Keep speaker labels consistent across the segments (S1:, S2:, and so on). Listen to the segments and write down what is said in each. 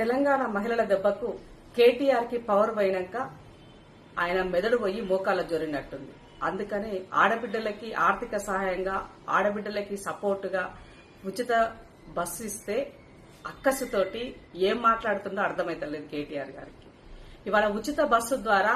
S1: తెలంగాణ మహిళల దెబ్బకు కేటీఆర్కి పవర్ పోయినాక ఆయన మెదడు పోయి మోకాళ్ళ జొరినట్టుంది. అందుకని ఆడబిడ్డలకి ఆర్థిక సహాయంగా ఆడబిడ్డలకి సపోర్టుగా ఉచిత బస్సు ఇస్తే అక్కసుతోటి ఏం మాట్లాడుతుందో అర్థమైతలేదు కేటీఆర్ గారికి. ఇవాళ ఉచిత బస్సు ద్వారా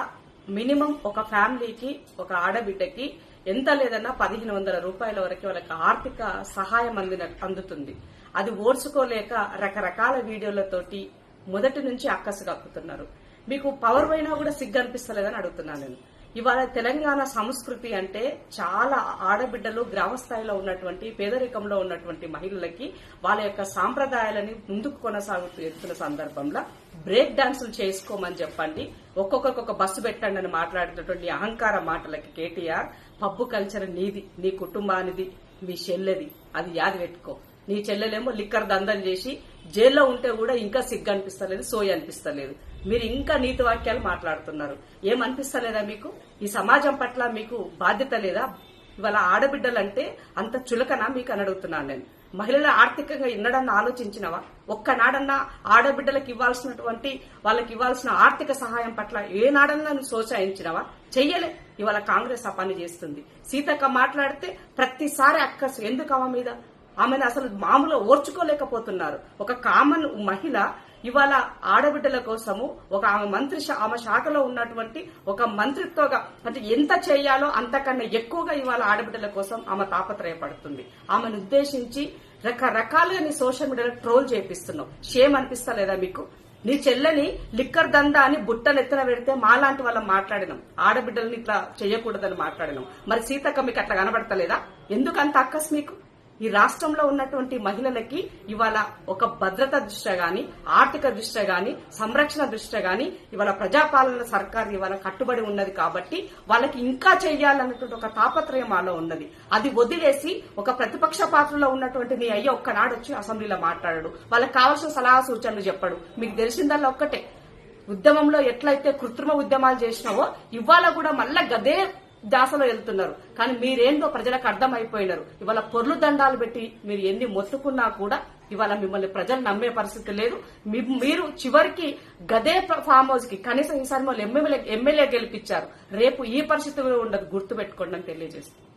S1: మినిమం ఒక ఫ్యామిలీకి ఒక ఆడబిడ్డకి ఎంత లేదన్నా పదిహేను వందల రూపాయల వరకు వాళ్ళకి ఆర్థిక సహాయం అందిన అందుతుంది. అది ఓర్చుకోలేక రకరకాల వీడియోలతోటి మొదటి నుంచి అక్కసు కక్కుతున్నారు. మీకు పవర్ పోయినా కూడా సిగ్గు అనిపిస్తలేదని అడుగుతున్నాను నేను. ఇవాళ తెలంగాణ సంస్కృతి అంటే చాలా ఆడబిడ్డలు గ్రామ స్థాయిలో ఉన్నటువంటి పేదరికంలో ఉన్నటువంటి మహిళలకి వాళ్ళ యొక్క సాంప్రదాయాలని ముందుకు కొనసాగుతూ ఎత్తున్న సందర్భంలో బ్రేక్ డాన్సులు చేసుకోమని చెప్పండి. ఒక్కొక్కరికొక బస్సు పెట్టండి అని మాట్లాడుతున్నటువంటి అహంకార మాటలకి కేటీఆర్ పబ్బు కల్చర్ నీది నీ కుటుంబానిది మీ చెల్లెది అది యాది పెట్టుకో. నీ చెల్లెలేమో లిక్కర్ దందం చేసి జైల్లో ఉంటే కూడా ఇంకా సిగ్గు అనిపిస్తలేదు సోయి అనిపిస్తలేదు. మీరు ఇంకా నీతి వాక్యాలు మాట్లాడుతున్నారు. ఏమనిపిస్తలేదా మీకు? ఈ సమాజం పట్ల మీకు బాధ్యత లేదా? ఇవాళ ఆడబిడ్డలంటే అంత చులకనా మీకు అని అడుగుతున్నాను నేను. మహిళలు ఆర్థికంగా ఎన్నడన్నా ఆలోచించినవా? ఒక్కనాడన్నా ఆడబిడ్డలకు ఇవ్వాల్సినటువంటి వాళ్ళకి ఇవ్వాల్సిన ఆర్థిక సహాయం పట్ల ఏనాడన్నా నువ్వు ప్రోత్సహించినవా చెయ్యలే. ఇవాళ కాంగ్రెస్ ఆ పని చేస్తుంది. సీతక్క మాట్లాడితే ప్రతిసారి అక్కసు ఎందుకు మీద? ఆమెను అసలు మామూలు ఓర్చుకోలేకపోతున్నారు. ఒక కామన్ మహిళ ఇవాళ ఆడబిడ్డల కోసము ఒక ఆమె మంత్రి ఆమె శాఖలో ఉన్నటువంటి ఒక మంత్రిత్వగా అంటే ఎంత చేయాలో అంతకన్నా ఎక్కువగా ఇవాళ ఆడబిడ్డల కోసం ఆమె తాపత్రయపడుతుంది. ఆమెను ఉద్దేశించి రకరకాలుగా నీ సోషల్ మీడియాలో ట్రోల్ చేపిస్తున్నావు. షేమ్ అనిపిస్తలేదా మీకు? నీ చెల్లని లిక్కర్ దందా అని బుట్టలు ఎత్తున పెడితే మాలాంటి వాళ్ళం మాట్లాడినాం. ఆడబిడ్డల్ని ఇట్లా చేయకూడదని మాట్లాడినాం. మరి సీతక్క మీకు అట్లా కనబడతలేదా? ఎందుకంత అక్కస్ మీకు? ఈ రాష్ట్రంలో ఉన్నటువంటి మహిళలకి ఇవాళ ఒక భద్రత దృష్ట్యా గాని ఆర్థిక దృష్ట్యా గాని సంరక్షణ దృష్ట్యా గాని ఇవాళ ప్రజాపాలన సర్కార్ ఇవాళ కట్టుబడి ఉన్నది కాబట్టి వాళ్ళకి ఇంకా చేయాలన్నటువంటి ఒక తాపత్రయం మాలో ఉన్నది. అది వదిలేసి ఒక ప్రతిపక్ష పాత్రలో ఉన్నటువంటి నీ అయ్య ఒక్కనాడు వచ్చి అసెంబ్లీలో మాట్లాడాడు. వాళ్ళకి కావాల్సిన సలహా సూచనలు చెప్పాడు. మీకు తెలిసిందల్లా ఒక్కటే. ఉద్యమంలో ఎట్లయితే కృత్రిమ ఉద్యమాలు చేసినావో ఇవాళ కూడా మళ్ళా గదే దాసలో వెళ్తున్నారు. కానీ మీరేందో ప్రజలకు అర్థమైపోయినారు. ఇవాళ పొర్లు దండాలు పెట్టి మీరు ఎన్ని మొత్తుకున్నా కూడా ఇవాళ మిమ్మల్ని ప్రజలు నమ్మే పరిస్థితి లేదు. మీరు చివరికి గదే ఫామ్ హౌస్కి కనీసం ఈసారి వాళ్ళు ఎమ్మెల్యే ఎమ్మెల్యే గెలిపించారు. రేపు ఈ పరిస్థితి ఉండదు. గుర్తు పెట్టుకోండి అని తెలియజేస్తుంది